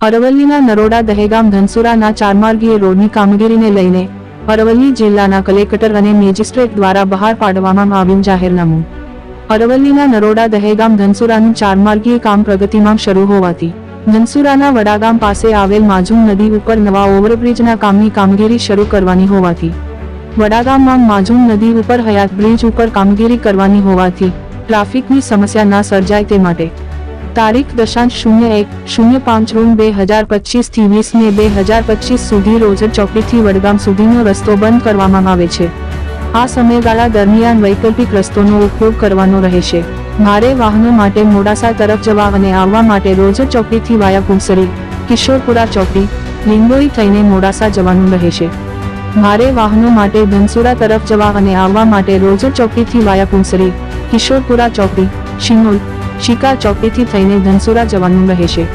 અરવલ્લીના નરોડા દહેગામ ધનસુરાના ચારમાર્ગીય રોડની કામગીરીને લઈને અરવલ્લી જિલ્લાના કલેક્ટર અને મેજિસ્ટ્રેટ દ્વારા બહાર પાડવામાં આવ્યું જાહેરનામું. અરવલ્લીના નરોડા દહેગામ ધનસુરાનું ચારમાર્ગીય કામ પ્રગતિમાં શરૂ હોવાથી ધનસુરાના વડાગામ પાસે આવેલ માજુમ નદી ઉપર નવા ઓવરબ્રિજના કામની કામગીરી શરૂ કરવાની હોવાથી વડાગામમાં માજુમ નદી ઉપર હયાત બ્રિજ ઉપર કામગીરી કરવાની હોવાથી ટ્રાફિકની સમસ્યા ના સર્જાય તે માટે તારીખ દશાંશ શૂન્ય એક શૂન્ય પાંચ રૂમ બે હજાર પચીસથી વીસ ને બે હજાર પચીસ સુધી રોજર ચોકડીથી વડગામ સુધીનો રસ્તો બંધ કરવામાં આવે છે. આ સમયગાળા દરમિયાન વૈકલ્પિક રસ્તોનો ઉપયોગ કરવાનો રહેશે. ભારે વાહનો માટે મોડાસા તરફ જવા અને આવવા માટે રોજ ચોકડીથી વાયા કુંસરી કિશોરપુરા ચોકડી લીંબોઈ થઈને મોડાસા જવાનું રહેશે. ભારે વાહનો માટે ધનસુરા તરફ જવા અને આવવા માટે રોજ ચોકડીથી વાયા કુંસરી કિશોરપુરા ચોકડી શિનોલ શિકાર ચોકડીથી થઈને ધનસુરા જવાનું રહેશે.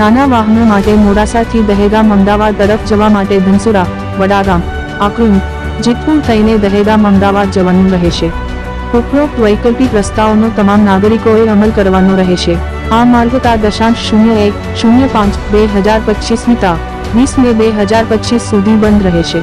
નાના વાહનો માટે મોડાસાથી દહેગામ અમદાવાદ તરફ જવા માટે ધનસુરા, વડાગામ આકરુમ, જેતપુર થઈને દહેગામ અમદાવાદ જવાનું રહેશે. ઉપરોક્ત વૈકલ્પિક રસ્તાઓનો તમામ નાગરિકોએ અમલ કરવાનો રહેશે. આ માર્ગ તા દશાંશ શૂન્ય એક, શૂન્ય પાંચ, બે હજાર પચીસની તા, વીસ મે બે હજાર પચીસ સુધી બંધ રહેશે.